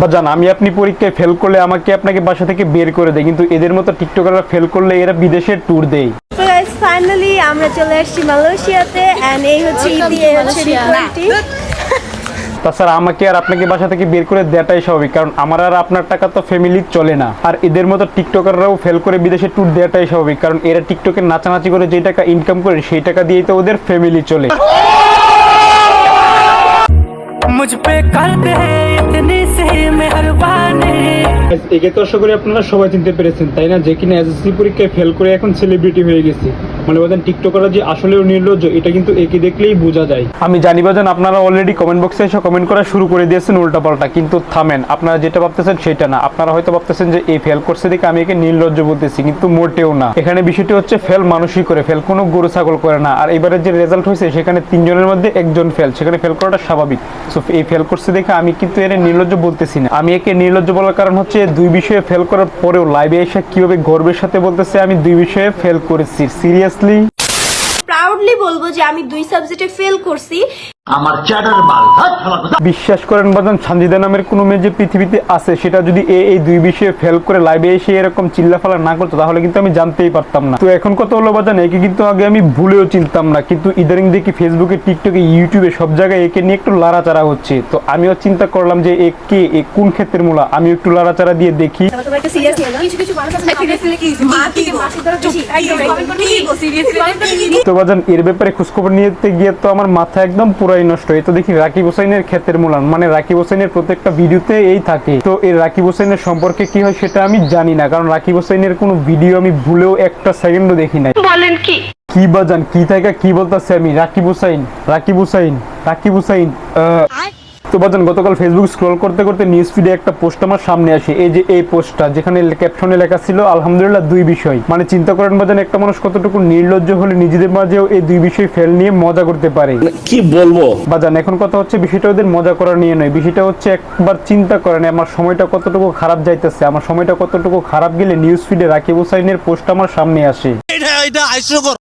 বা জান আমি আপনি পরীক্ষায় ফেল করলে আমাকে আপনাকে বাসা থেকে বের করে দেয় কিন্তু এদের মতো টিকটকাররা ফেল করলে এরা বিদেশে ট্যুর দেয়। ফাইনালি আমরা চলে আসছি মালয়েশিয়াতে এন্ড এই হচ্ছে ইতি হচ্ছে তাছাড়া আমাকে আর আপনাকে বাসা থেকে বের করে দেওয়াটাই স্বাভাবিক কারণ আমার আর আপনার টাকা তো ফ্যামিলি চলে না। আর এদের মতো টিকটকাররাও ফেল করে বিদেশে ট্যুর দেওয়াটাই স্বাভাবিক কারণ এরা টিকটকে নাচানাচি করে যে টাকা ইনকাম করে সেই টাকা দিয়েই তো ওদের ফ্যামিলি চলে। মুঝ পে করতে একে তো আশা করি আপনারা সবাই চিনতে পেরেছেন, তাই না? যে কিনা এসএসসি পরীক্ষায় ফেল করে এখন সেলিব্রিটি হয়ে গেছে। মানে টিকটকাররা যে নির্লজ্জ, এটা কিন্তু একে দেখলেই বোঝা যায়। আমি জানি আপনারা অলরেডি কমেন্ট বক্সে এসে কমেন্ট করা শুরু করে দিয়েছেন কিন্তু থামেন, আপনারা যেটা ভাবতেছেন সেটা না। আপনারা হয়তো ভাবতেছেন যে এই ফেল করছে দেখে আমি একে নির্লজ্জ বলতেছি, কিন্তু মোটেও না। এখানে বিষয়টি হচ্ছে ফেল মানুষই করে ফেল কোনো গরু, ছাগল করে না। আর এবারে যে রেজাল্ট হয়েছে, সেখানে তিনজনের মধ্যে একজন ফেল সেখানে ফেল করাটা স্বাভাবিক। সো এই ফেল করছে দেখে আমি কিন্তু এর নির্লজ্জ বলতেছি না। আমি একে নির্লজ্জ বলার কারণ হচ্ছে দুই বিষয়ে ফেল করার পরেও লাইভে এসে কীভাবে গর্বের সাথে বলতেছে, আমি দুই বিষয়ে ফেল করেছি। সিরিয়াসলি প্রাউডলি বলব যে আমি দুই সাবজেক্টে ফেল করছি। আমার চ্যাটার বাল ধ্যাৎ, শালা বিশ্বাস করেন বাজান সানজিদা নামের কোনো মেয়ে যে পৃথিবীতে আছে সেটা যদি এ এই দুই বিষয়ে ফেল করে লাইভে এসে এরকম চিল্লাফালা না করতো তাহলে কিন্তু আমি জানতেই পারতাম না। তো এখন কত হলো বাজান একে কিন্তু আগে আমি ভুলেও চিনতাম না কিন্তু ইদানিং দেখি ফেসবুকে টিকটকে ইউটিউবে সব জায়গায় একে নিয়ে একটু লাড়াচাড়া হচ্ছে। তো আমিও চিন্তা করলাম যে এ কে এ কোন ক্ষেত্রের মূলা আমি একটু লাড়াচাড়া দিয়ে দেখি। তো বাজান এর ব্যাপারে খোঁজখবর নিতে গিয়ে তো আমার মাথা একদম পুরাই নষ্ট। এই তো দেখি রাকিব হোসেনের ক্ষেতের মূলান। মানে রাকিব হোসেনের প্রত্যেকটা ভিডিওতে এই থাকে। তো এই রাকিব হোসেনের সম্পর্কে কি হয় সেটা আমি জানি না। কারণ রাকিব হোসেনের কোনো ভিডিও আমি ভুলেও একটা সেকেন্ডও দেখি নাই। বলেন কি? কি বাজান কি থাকে কি বলতেছে আমি? রাকিব হুসাইন রাকিব হুসাইন রাকিব হুসাইন আহ, তো বাজান গতকাল ফেসবুক স্ক্রল করতে করতে নিউজ ফিডে একটা পোস্ট আমার সামনে আসে। এই যে এই পোস্টটা যেখানে ক্যাপশনে লেখা ছিল আলহামদুলিল্লাহ দুই বিষয়। মানে চিন্তা করেন বাজান একটা মানুষ কতটুকু নির্লজ্জ হলে নিজেদের মাঝেও এই দুই বিষয় ফেল নিয়ে মজা করতে পারে। কি বলব? বাজান এখন কথা হচ্ছে বিষয়টা ওদের মজা করা নিয়ে নয়। বিষয়টা হচ্ছে একবার চিন্তা করেন আমার সময়টা কতটুকু খারাপ যাইতেছে? আমার সময়টা কতটুকু খারাপ গেলে নিউজ ফিডে রাকিব হুসাইনের পোস্ট আমার সামনে আসে?